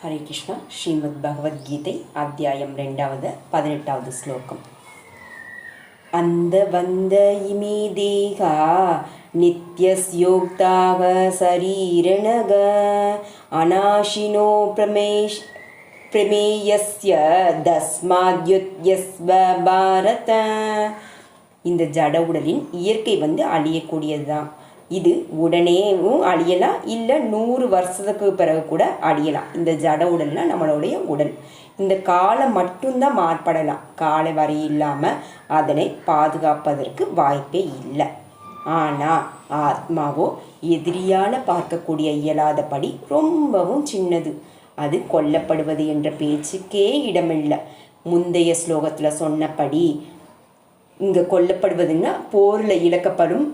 ஹரே கிருஷ்ணா ஸ்ரீமத் பகவத்கீதை அத்தியாயம் ரெண்டாவது பதினெட்டாவது ஸ்லோகம். அந்த வந்த இமே தேகா நித்யஸ்யோக்தாக சரீரணக அநாஷினோ பிரமேஷ் பிரமேயஸ்ய தஸ்மாத்யுத்யஸ்வ பாரத. இந்த ஜட உடலின் இயற்கை வந்து அழியக்கூடியது தான் இது உடனேவும் அழியலாம் இல்லை நூறு வருஷத்துக்கு பிறகு கூட அழியலாம் இந்த ஜட உடல்னா நம்மளுடைய உடல். இந்த காலம் மட்டும்தான் மாறுபடலாம் காலை வரை இல்லாமல் அதனை பாதுகாப்பதற்கு வாய்ப்பே இல்லை. ஆனால் ஆத்மாவோ எதிரியால் பார்க்கக்கூடிய இயலாதபடி ரொம்பவும் சின்னது. அது கொல்லப்படுவது என்ற பேச்சுக்கே இடமில்லை. முந்தைய ஸ்லோகத்தில் சொன்னபடி இங்கே கொல்லப்படுவதுன்னா போரில் இழக்கப்படும்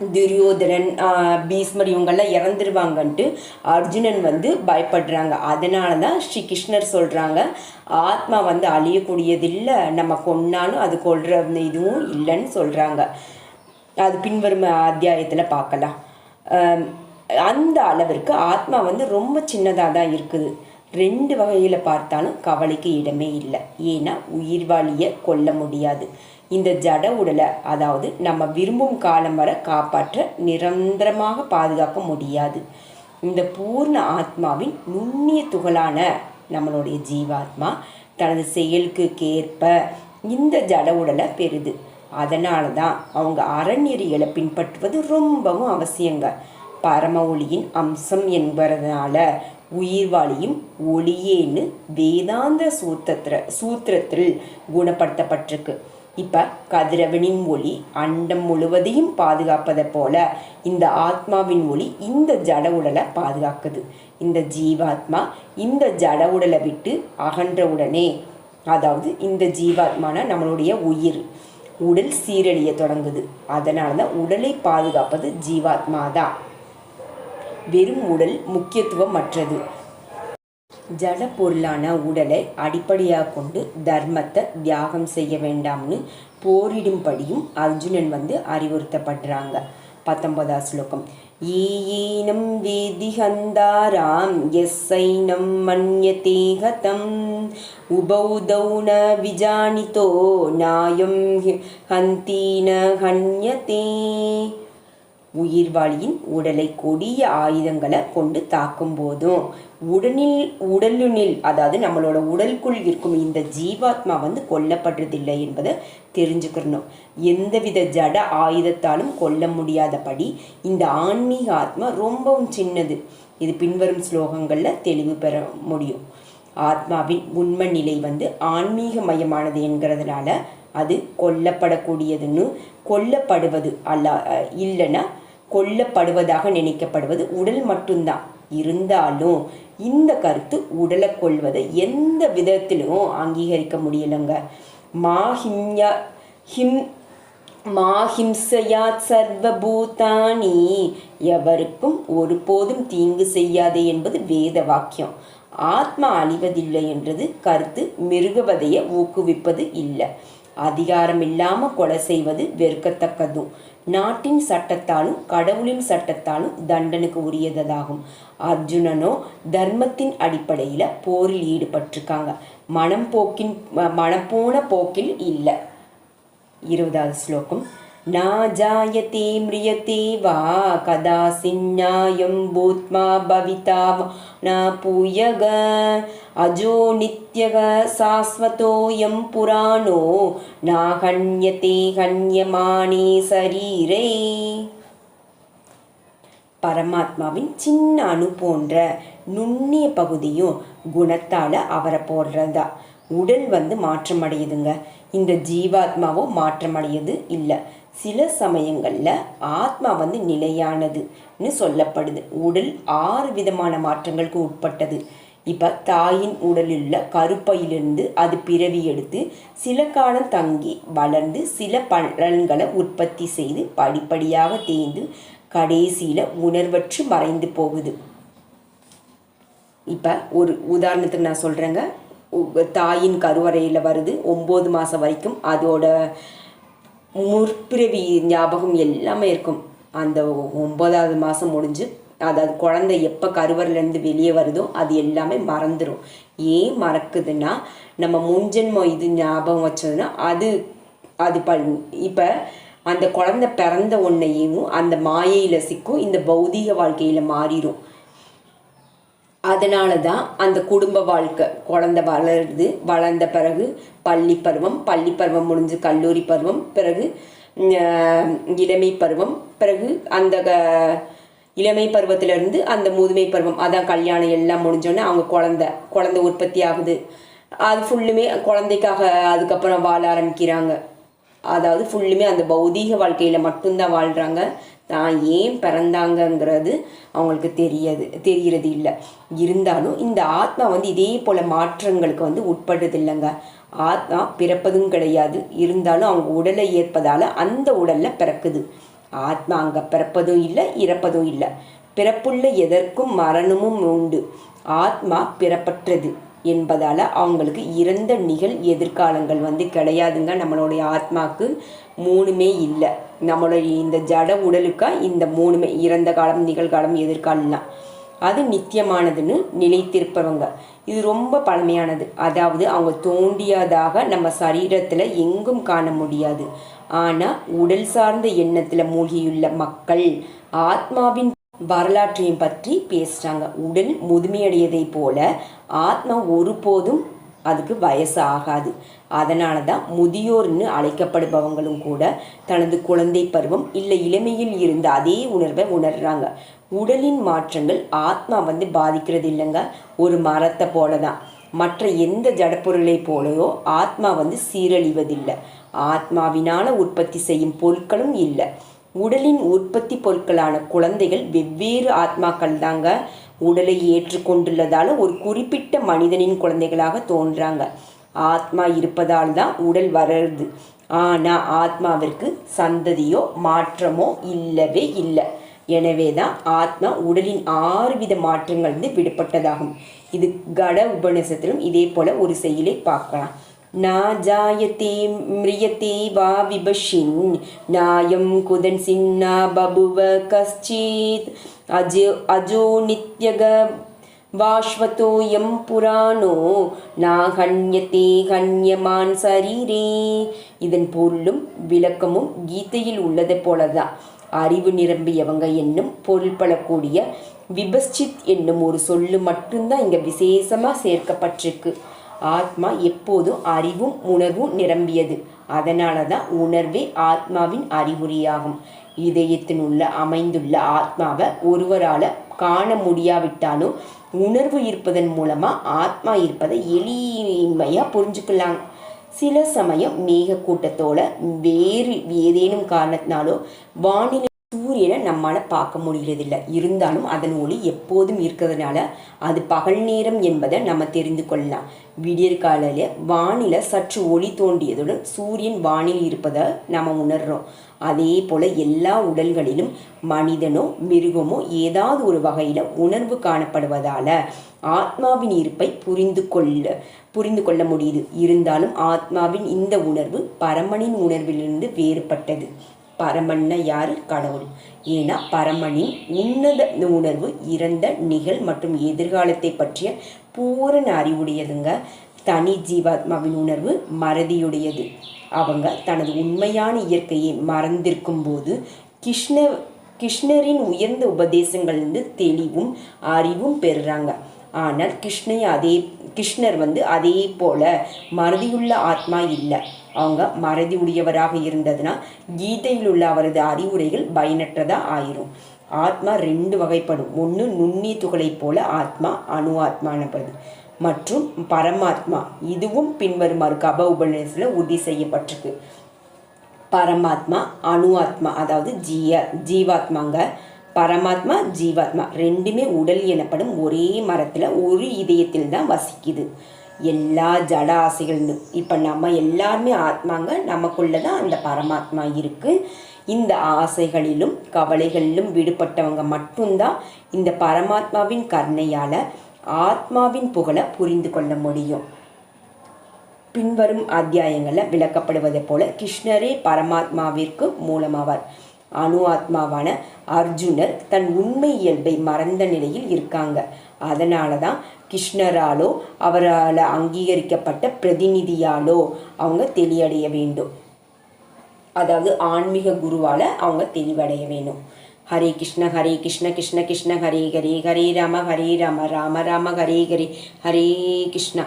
துரியோதனன் பீஸ்மர் இவங்கெல்லாம் இறந்துருவாங்கன்ட்டு அர்ஜுனன் வந்து பயப்படுறாங்க. அதனால தான் ஸ்ரீ கிருஷ்ணர் சொல்கிறாங்க ஆத்மா வந்து அழியக்கூடியதில்லை நம்ம கொன்னாலும் அது கொள்கிற இதுவும் இல்லைன்னு சொல்கிறாங்க அது பின்வரும் அத்தியாயத்தில் பார்க்கலாம். அந்த அளவிற்கு ஆத்மா வந்து ரொம்ப சின்னதாக தான் இருக்குது. ரெண்டு வகையில் பார்த்தாலும் கவலைக்கு இடமே இல்லை. ஏன்னா உயிர்வாளியை கொல்ல முடியாது. இந்த ஜட உடலை அதாவது நம்ம விரும்பும் காலம் வரை காப்பாற்ற நிரந்தரமாக பாதுகாக்க முடியாது. இந்த பூர்ண ஆத்மாவின் நுண்ணிய துகளான நம்மளுடைய ஜீவாத்மா தனது செயலுக்கு கேற்ப இந்த ஜட உடலை பெறுது. அதனால தான் அவங்க அறநெறிகளை பின்பற்றுவது ரொம்பவும் அவசியங்க. பரம ஒளியின் அம்சம் என்பதனால உயிர்வாளியும் ஒளியேன்னு வேதாந்த சூத்திர சூத்திரத்தில் குணப்படுத்தப்பட்டிருக்கு. இப்போ கதிரவனின் ஒளி அண்டம் முழுவதையும் பாதுகாப்பதை போல இந்த ஆத்மாவின் ஒளி இந்த ஜட உடலை பாதுகாக்குது. இந்த ஜீவாத்மா இந்த ஜட உடலை விட்டு அகன்ற உடனே அதாவது இந்த ஜீவாத்மான நம்மளுடைய உயிர் உடல் சீரழிய தொடங்குது. அதனால தான் உடலை பாதுகாப்பது ஜீவாத்மா தான் வெறும் உடல் முக்கியத்துவம் மற்றது ஜட பொருளான உடலை அடிப்படையாக கொண்டு தர்மத்தை தியாகம் செய்ய வேண்டாம்னு போரிடும்படியும் அர்ஜுனன் வந்து அறிவுறுத்தப்படுறாங்க. பத்தொன்பதாம் ஸ்லோகம். ஈயீனம் வேதி ஹந்தாராம் எஸ்ஸைனம் மன்யதே ஹதம் உபௌதௌ ந விஜானிதோ நாயம் ஹந்தீன ஹன்யதே. உயிர்வாளியின் உடலை கொடிய ஆயுதங்களை கொண்டு தாக்கும் போதும் உடலில் உடலுனில் அதாவது நம்மளோட உடலுக்குள் இருக்கும் இந்த ஜீவாத்மா வந்து கொல்லப்படுறதில்லை என்பதை தெரிஞ்சுக்கிறணும். எந்தவித ஜட ஆயுதத்தாலும் கொல்ல முடியாதபடி இந்த ஆன்மீக ஆத்மா ரொம்பவும் சின்னது. இது பின்வரும் ஸ்லோகங்களில் தெளிவு பெற முடியும். ஆத்மாவின் உண்மை நிலை வந்து ஆன்மீகமயமானது என்கிறதுனால அது கொல்லப்படக்கூடியதுன்னு கொல்லப்படுவது அல்ல இல்லைன்னா கொல்லப்படுவதாக நினைக்கப்படுவது உடல் மட்டும்தான். இருந்தாலும் இந்த கருத்து உடலை கொள்வதை எந்த விதத்திலும் அங்கீகரிக்க முடியலைங்க. மாஹிம்யா ஹிம் மாஹிம்சயாத் சர்வபூதானி எவருக்கும் ஒருபோதும் தீங்கு செய்யாதே என்பது வேத வாக்கியம். ஆத்மா அழிவதில்லை என்றது கருத்து மிருகவதையை ஊக்குவிப்பது இல்லை. அதிகாரம் இல்லாமல் கொலை செய்வது வெறுக்கத்தக்கதும். நாட்டின் சட்டத்தாலும் கடவுளின் சட்டத்தாலும் தண்டனுக்கு உரியதாகும். அர்ஜுனனோ தர்மத்தின் அடிப்படையில் போரில் ஈடுபட்டிருக்காங்க. மனம் போக்கின் மனப்போன போக்கில் இல்லை. இருபதாவது ஸ்லோகம். नाजायते म्रियते वा कदाचिन्नायं भूत्मा भविता न पूयग अजो नित्यग शाश्वतोऽयं पुराणो। नाहन्यते हन्यमाने शरीरे। பரமாத்மாவின் சின்ன அணு போன்ற நுண்ணிய பகுதியும் குணத்தால் அவரை போடுறதா? உடல் வந்து மாற்றமடையுதுங்க. இந்த ஜீவாத்மாவும் மாற்றமடையுது இல்லை. சில சமயங்களில் ஆத்மா வந்து நிலையானதுன்னு சொல்லப்படுது. உடல் ஆறு விதமான மாற்றங்களுக்கு உட்பட்டது. இப்போ தாயின் உடலில் கருப்பையிலிருந்து அது பிறவி எடுத்து சில காலம் தங்கி வளர்ந்து சில பலன்களை உற்பத்தி செய்து படிப்படியாக தேய்ந்து கடைசியில் உணர்வற்று மறைந்து போகுது. இப்போ ஒரு உதாரணத்துக்கு நான் சொல்கிறேங்க தாயின் கருவறையில் வருது. ஒம்பது மாதம் வரைக்கும் அதோட முற்பிறவி ஞாபகம் எல்லாமே இருக்கும். அந்த ஒன்பதாவது மாதம் முடிஞ்சு அதாவது குழந்தை எப்போ கருவறையிலேருந்து வெளியே வருதோ அது எல்லாமே மறந்துடும் ஏன் மறக்குதுன்னா நம்ம முன்ஜென்மம் இது ஞாபகம் வச்சதுன்னா அது அது ப இப்போ அந்த குழந்தை பிறந்த ஒன்றையும் அந்த மாயையில் சிக்கும் இந்த பௌதீக வாழ்க்கையில் மாறிடும் அதனால தான் அந்த குடும்ப வாழ்க்கை. குழந்த வளருது வளர்ந்த பிறகு பள்ளி பருவம் பள்ளி பருவம் முடிஞ்சு கல்லூரி பருவம் பிறகு இளமை பருவம் பிறகு அந்த க- இளமை பருவத்திலிருந்து அந்த முதுமை பருவம். அதான் கல்யாணம் எல்லாம் முடிஞ்சோடனே அவங்க குழந்த குழந்தை உற்பத்தி ஆகுது. அது ஃபுல்லுமே குழந்தைக்காக அதுக்கப்புறம் வாழ ஆரம்பிக்கிறாங்க. அதாவது ஃபுல்லுமே அந்த பௌதீக வாழ்க்கையில் மட்டும்தான் வாழ்கிறாங்க தான் ஏன் பிறந்தாங்கங்கிறது அவங்களுக்கு தெரியாது தெரிகிறது இல்லை. இருந்தாலும் இந்த ஆத்மா வந்து இதே போல் மாற்றங்களுக்கு வந்து உட்படுறது இல்லைங்க ஆத்மா பிறப்பதும் கிடையாது. இருந்தாலும் அவங்க உடலை ஏற்பதால் அந்த உடலில் பிறக்குது. ஆத்மா அங்கே பிறப்பதும் இல்லை இறப்பதும் இல்லை. பிறப்புள்ள எதற்கும் மரணமும் உண்டு. ஆத்மா பிறப்பற்றது. என்பதால் அவங்களுக்கு இறந்த நிகழ் எதிர்காலங்கள் வந்து கிடையாதுங்க. நம்மளுடைய ஆத்மாக்கு மூணுமே இல்லை. நம்மளுடைய இந்த ஜட உடலுக்கா இந்த மூணுமே இறந்த காலம் நிகழ்காலம் எதிர்காலம்லாம் அது நித்தியமானதுன்னு நிலைத்திருப்பவங்க இது ரொம்ப பழமையானது. அதாவது அவங்க தோண்டியதாக நம்ம சரீரத்தில் எங்கும் காண முடியாது. ஆனால் உடல் சார்ந்த எண்ணத்தில் மூழ்கியுள்ள மக்கள் ஆத்மாவின் வரலாற்றையும் பற்றி பேசுகிறாங்க உடல் முதுமையடையதை போல ஆத்மா ஒருபோதும் அதுக்கு வயசு ஆகாது. அதனால தான் முதியோர்னு அழைக்கப்படுபவங்களும் கூட தனது குழந்தை பருவம் இல்லை இளமையில் இருந்த அதே உணர்வை உணர்றாங்க. உடலின் மாற்றங்கள் ஆத்மா வந்து பாதிக்கிறது இல்லைங்க. ஒரு மரத்தை போல தான் மற்ற எந்த ஜடப்பொருளை போலவோ ஆத்மா வந்து சீரழிவதில்லை. ஆத்மாவினால உற்பத்தி செய்யும் பொருட்களும் இல்லை. உடலின் உற்பத்தி பொருட்களான குழந்தைகள் வெவ்வேறு ஆத்மாக்கள் தாங்க உடலை ஏற்றுக்கொண்டுள்ளதால ஒரு குறிப்பிட்ட மனிதனின் குழந்தைகளாக தோன்றாங்க. ஆத்மா இருப்பதால் தான் உடல் வளருது. ஆனால் ஆத்மாவிற்கு சந்ததியோ மாற்றமோ இல்லவே இல்லை. எனவே தான் ஆத்மா உடலின் ஆறு வித மாற்றங்கள் வந்து விடுபட்டதாகும். இது கட உபநிஷத்திலும் இதே போல ஒரு செயலை பார்க்கலாம். நா ஜாயத்தே மிரியத்தே வா விபஷின் நாயம் குதன் சின்னா பபுவ கஷ்டித் அஜோ அஜோ நித்யக வாஷ்வதோயம் புராணோ நாகண்யத்தே கண்யமான் சரீரே இதன் பொருளும் விளக்கமும் கீதையில் உள்ளதை போலதான். அறிவு நிரம்பியவங்க என்னும் பொருள்படக்கூடிய விபஸ்சித் என்னும் ஒரு சொல்லு மட்டும்தான் இங்கே விசேஷமாக சேர்க்கப்பட்டிருக்கு. ஆத்மா எப்போதும் அறிவும் உணர்வும் நிரம்பியது. அதனால தான் உணர்வே ஆத்மாவின் அறிகுறியாகும். இதயத்தினுள்ள அமைந்துள்ள ஆத்மாவை ஒருவரால் காண முடியாவிட்டாலும் உணர்வு இருப்பதன் மூலமா ஆத்மா இருப்பதை எளிமையாக புரிஞ்சுக்கலாம். சில சமயம் மேக கூட்டத்தோட வேறு ஏதேனும் காரணத்தினாலோ வானிலை சூரியனை நம்மால் பார்க்க முடிகிறதில்ல. இருந்தாலும் அதன் ஒளி எப்போதும் இருக்கிறதுனால அது பகல் நேரம் என்பதை நம்ம தெரிந்து கொள்ளலாம். விடியற்காலையில் வானில சற்று ஒளி தோண்டியதுடன் சூரியன் வானில் இருப்பதை நம்ம உணர்றோம். அதே போல எல்லா உடல்களிலும் மனிதனோ மிருகமோ ஏதாவது ஒரு வகையில் உணர்வு காணப்படுவதால ஆத்மாவின் இருப்பை புரிந்து கொள்ள புரிந்து கொள்ள முடியுது. இருந்தாலும் ஆத்மாவின் இந்த உணர்வு பரமனின் உணர்விலிருந்து வேறுபட்டது. பரமன்ன யாரு? கடவுள் ஏன்னா பரமனின் உன்னத உணர்வு இறந்த நிகழ் மற்றும் எதிர்காலத்தை பற்றிய பூரண அறிவுடையதுங்க. தனி ஜீவாத்மாவின் உணர்வு மறதியுடையது. அவங்க தனது உண்மையான இயற்கையை மறந்திருக்கும் போது கிருஷ்ண கிருஷ்ணரின் உயர்ந்த உபதேசங்கள்ந்து தெளிவும் அறிவும் பெறுறாங்க. ஆனால் கிருஷ்ணை அதே கிருஷ்ணர் வந்து அதே போல மறதியுள்ள ஆத்மா இல்லை. அவங்க மறதி உடையவராக இருந்ததுன்னா கீதையில் உள்ள அவரது அறிவுரைகள் பயனற்றதா ஆயிரும். ஆத்மா ரெண்டு வகைப்படும். ஒன்று நுண்ணி துகளைப் போல ஆத்மா அணு ஆத்மா மற்றும் பரமாத்மா இதுவும் பின்வருமாறு கப உபநிஷத்தில் உறுதி செய்யப்பட்டிருக்கு. பரமாத்மா அணு ஆத்மா அதாவது ஜீய ஜீவாத்மாங்க. பரமாத்மா ஜீவாத்மா ரெண்டுமே உடல் எனப்படும் ஒரே மரத்தில் ஒரு இதயத்தில் தான் வசிக்குது. எல்லா ஜட ஆசைகளும் இப்போ நம்ம எல்லாருமே ஆத்மாங்க நமக்குள்ள தான் அந்த பரமாத்மா இருக்குது இந்த ஆசைகளிலும் கவலைகளிலும் விடுபட்டவங்க மட்டும்தான் இந்த பரமாத்மாவின் கருணையால் ஆத்மாவின் புகழை புரிந்து கொள்ள முடியும். பின்வரும் அத்தியாயங்களில் விளக்கப்படுவதைப் போல கிருஷ்ணரே பரமாத்மாவிற்கு மூலமாவார். அணு ஆத்மாவான அர்ஜுனர் தன் உண்மை இயல்பை மறந்த நிலையில் இருக்காங்க. அதனால தான் கிருஷ்ணராலோ அவரால் அங்கீகரிக்கப்பட்ட பிரதிநிதியாலோ அவங்க தெளிவடைய வேண்டும். அதாவது ஆன்மீக குருவால் அவங்க தெளிவடைய வேணும் ஹரே கிருஷ்ண ஹரே கிருஷ்ண கிருஷ்ண கிருஷ்ண ஹரே ஹரே ஹரே ராம ஹரே ராம ராம ராம ஹரே ஹரே ஹரே கிருஷ்ணா.